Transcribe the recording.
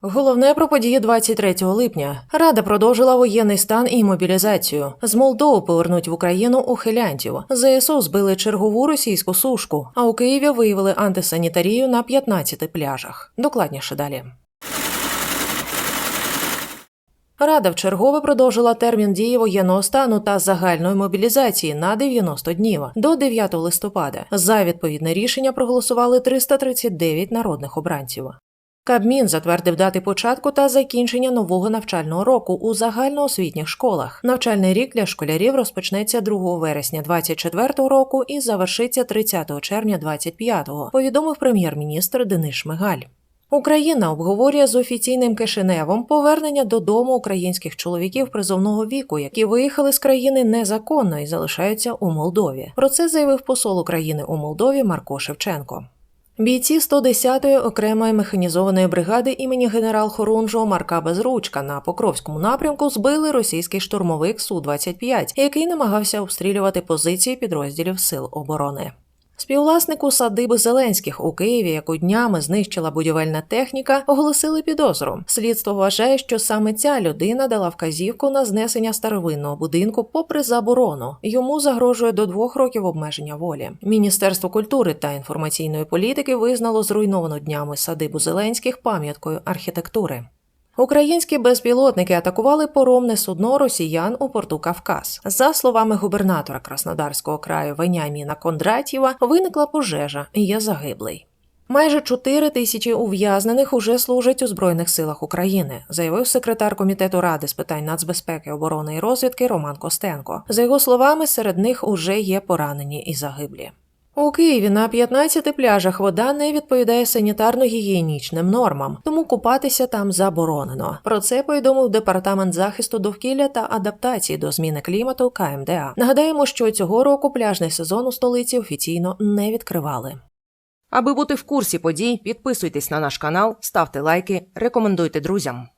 Головне про події 23 липня. Рада продовжила воєнний стан і мобілізацію. З Молдови повернуть в Україну ухилянтів. ЗСУ збили чергову російську сушку, а у Києві виявили антисанітарію на 15 пляжах. Докладніше далі. Рада вчергове продовжила термін дії воєнного стану та загальної мобілізації на 90 днів до 9 листопада. За відповідне рішення проголосували 339 народних обранців. Кабмін затвердив дати початку та закінчення нового навчального року у загальноосвітніх школах. Навчальний рік для школярів розпочнеться 2 вересня 2024 року і завершиться 30 червня 2025, повідомив прем'єр-міністр Денис Шмигаль. Україна обговорює з офіційним Кишиневом повернення додому українських чоловіків призовного віку, які виїхали з країни незаконно і залишаються у Молдові. Про це заявив посол України у Молдові Марко Шевченко. Бійці 110-ї окремої механізованої бригади імені генерал Хорунжо Марка Безручка на Покровському напрямку збили російський штурмовик Су-25, який намагався обстрілювати позиції підрозділів сил оборони. Співвласнику садиби Зеленських у Києві, яку днями знищила будівельна техніка, оголосили підозру. Слідство вважає, що саме ця людина дала вказівку на знесення старовинного будинку, попри заборону. Йому загрожує до двох років обмеження волі. Міністерство культури та інформаційної політики визнало зруйновану днями садибу Зеленських пам'яткою архітектури. Українські безпілотники атакували поромне судно росіян у порту Кавказ. За словами губернатора Краснодарського краю Веняміна Кондратєва, виникла пожежа і є загиблий. Майже 4 тисячі ув'язнених уже служать у Збройних силах України, заявив секретар комітету ради з питань нацбезпеки, оборони і розвідки Роман Костенко. За його словами, серед них уже є поранені і загиблі. У Києві на 15 пляжах вода не відповідає санітарно-гігієнічним нормам, тому купатися там заборонено. Про це повідомив департамент захисту довкілля та адаптації до зміни клімату КМДА. Нагадаємо, що цього року пляжний сезон у столиці офіційно не відкривали. Аби бути в курсі подій, підписуйтесь на наш канал, ставте лайки, рекомендуйте друзям.